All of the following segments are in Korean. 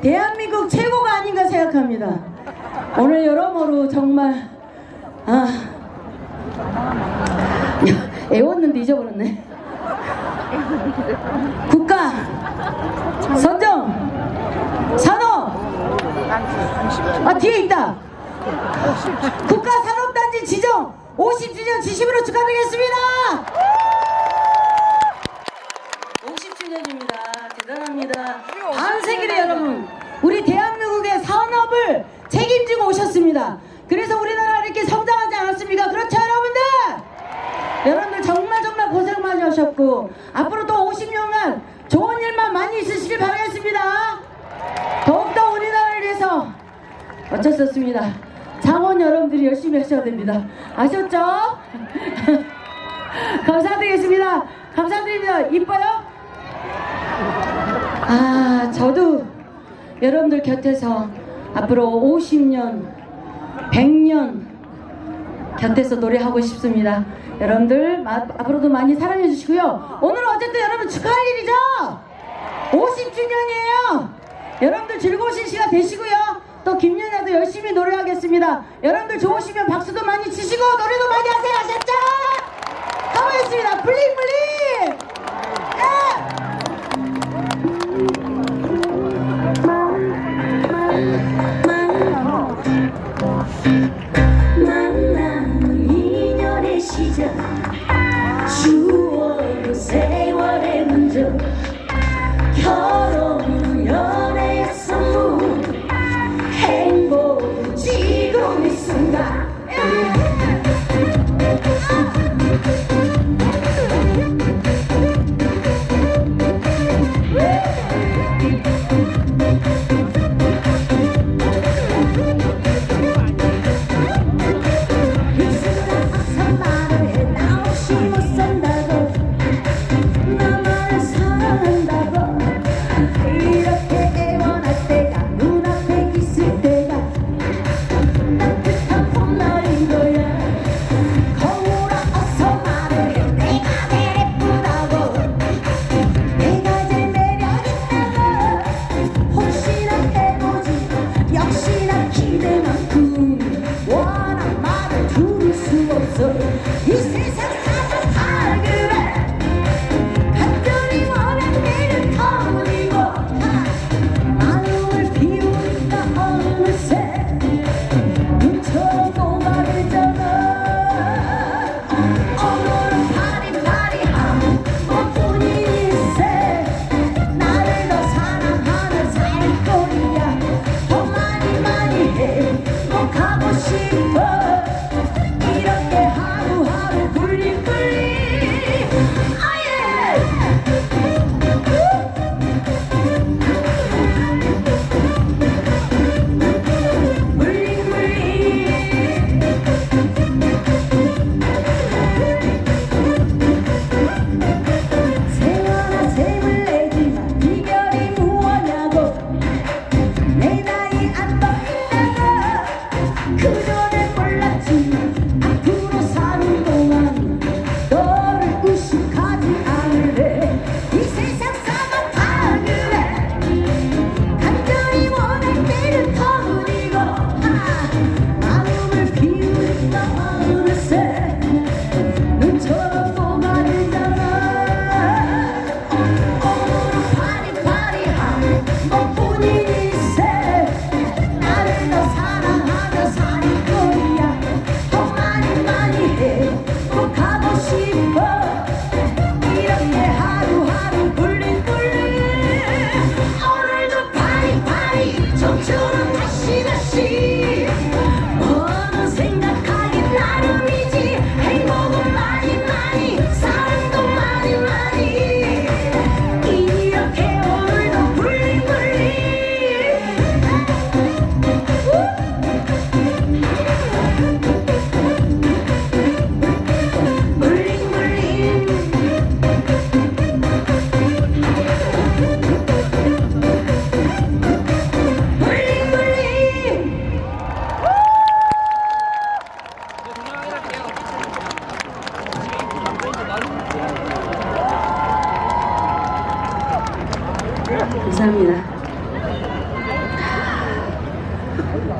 대한민국 최고가 아닌가 생각합니다. 오늘 여러모로 정말 아 야, 애웠는데 잊어버렸네. 국가 선정 산업 아 뒤에 있다. 국가 산업단지 지정 50주년 지심으로 축하드리겠습니다. 50주년입니다. 대단합니다. 반세기를 여러분, 우리 대한민국의 산업을 책임지고 오셨습니다. 그래서 우리나라가 이렇게 성장하지 않았습니까? 그렇죠, 여러분들? 여러분들 정말 정말 고생 많이 하셨고, 앞으로 또 50년간 좋은 일만 많이 있으시길 바라겠습니다. 더욱더 우리나라를 위해서 어쩔 수 없습니다. 장원 여러분들이 열심히 하셔야 됩니다. 아셨죠? 감사드리겠습니다. 감사드립니다. 이뻐요? 아, 저도 여러분들 곁에서 앞으로 50년, 100년 곁에서 노래하고 싶습니다. 여러분들 마- 앞으로도 많이 사랑해 주시고요. 오늘 어쨌든 여러분 축하할 일이죠? 50주년이에요. 여러분들 즐거우신 시간 되시고요. 또 김연아도 열심히 노래하겠습니다. 여러분들 좋으시면 박수도 많이 치시고 노래도 많이 하세요. 아셨죠? 가보겠습니다. 블링 블링.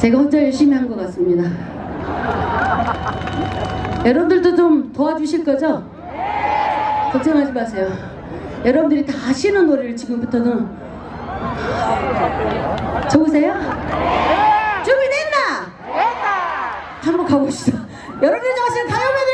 제가 혼자 열심히 한 것 같습니다. 여러분들도 좀 도와주실 거죠? 걱정하지 마세요. 여러분들이 다 아시는 노래를 지금부터는 적으세요? 준비됐나? 한번 가봅시다. 여러분들 정신 가요맨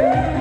Woo!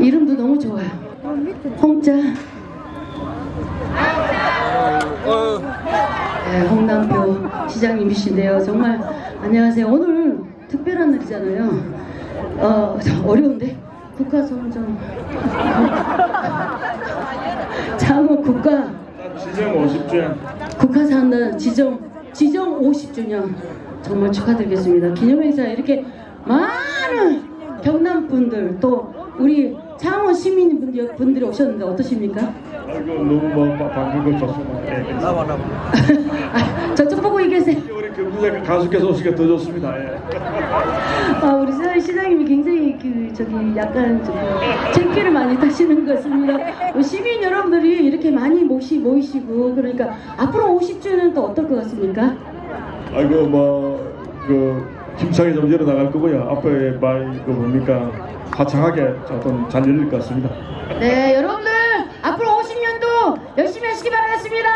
이름도 너무 좋아요. 홍자. 네, 홍남표 시장님이신데요. 정말 안녕하세요. 오늘 특별한 날이잖아요. 어, 어려운데 국가선정 장호 국가 지정 50주년 국가산다 지정 지정 50주년 정말 축하드리겠습니다. 기념행사 이렇게 많은 경남 분들 또 우리 창원 시민 분들 분들이 오셨는데 어떠십니까? 아이고 너무 뭐 바- 반가운 것 좋습니다. 예. 아, 저쪽 보고 얘기하세요. 우리 금주자 가수께서 오시니까 더 좋습니다. 예. 아, 우리 시장- 시장님이 굉장히 그 저기 약간 좀 창피를 많이 타시는 것 같습니다. 우리 시민 여러분들이 이렇게 많이 모시 모이시고 그러니까 앞으로 50주년 또 어떨 것 같습니까? 아이고 뭐그 힘차게 좀 열어 나갈 거고요. 앞에 많이 그 뭡니까 화창하게 어떤 잘 열릴 것 같습니다. 네, 여러분들 앞으로 50년도 열심히 하시기 바라겠습니다.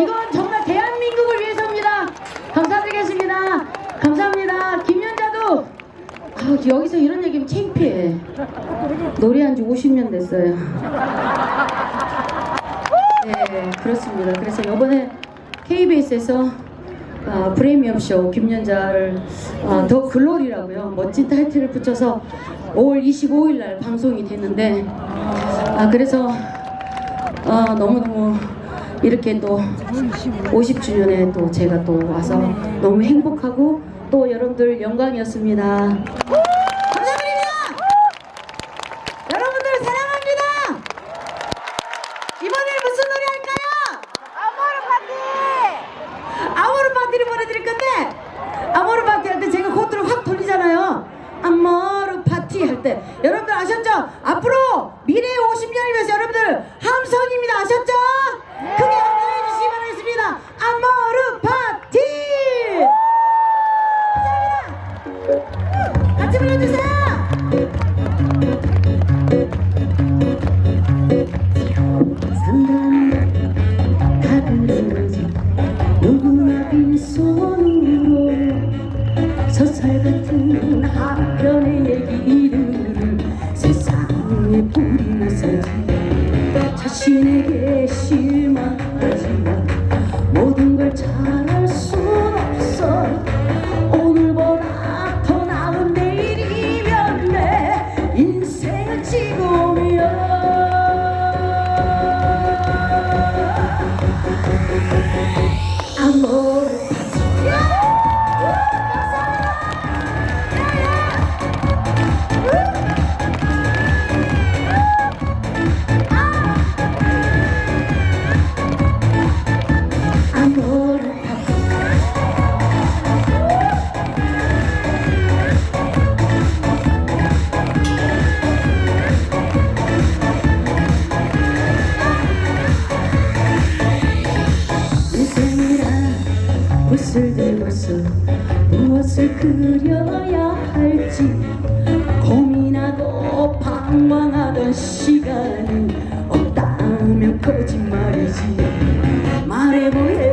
이건 정말 대한민국을 위해서입니다. 감사드리겠습니다. 감사합니다. 김연자도 아, 여기서 이런 얘기하면 창피해. 노래한 지 50년 됐어요. 네, 그렇습니다. 그래서 이번에 KBS에서 아, 프리미엄 쇼 김연자를 아, 더 글로리라고요. 멋진 타이틀을 붙여서 5월 25일 날 방송이 됐는데 아 그래서 아, 너무너무 이렇게 또 50주년에 또 제가 또 와서 너무 행복하고 또 여러분들 영광이었습니다. 빈손으로 서살 같은 거짓말이지 말해보해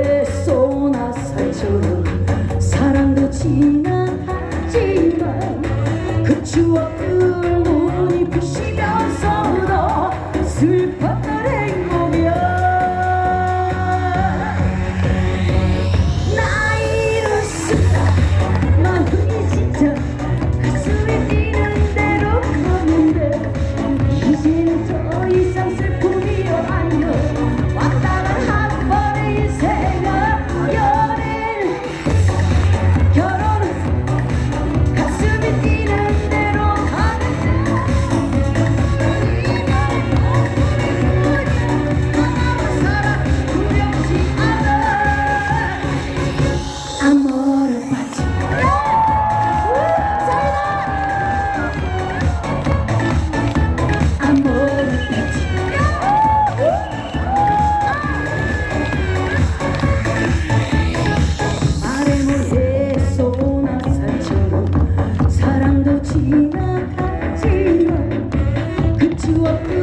what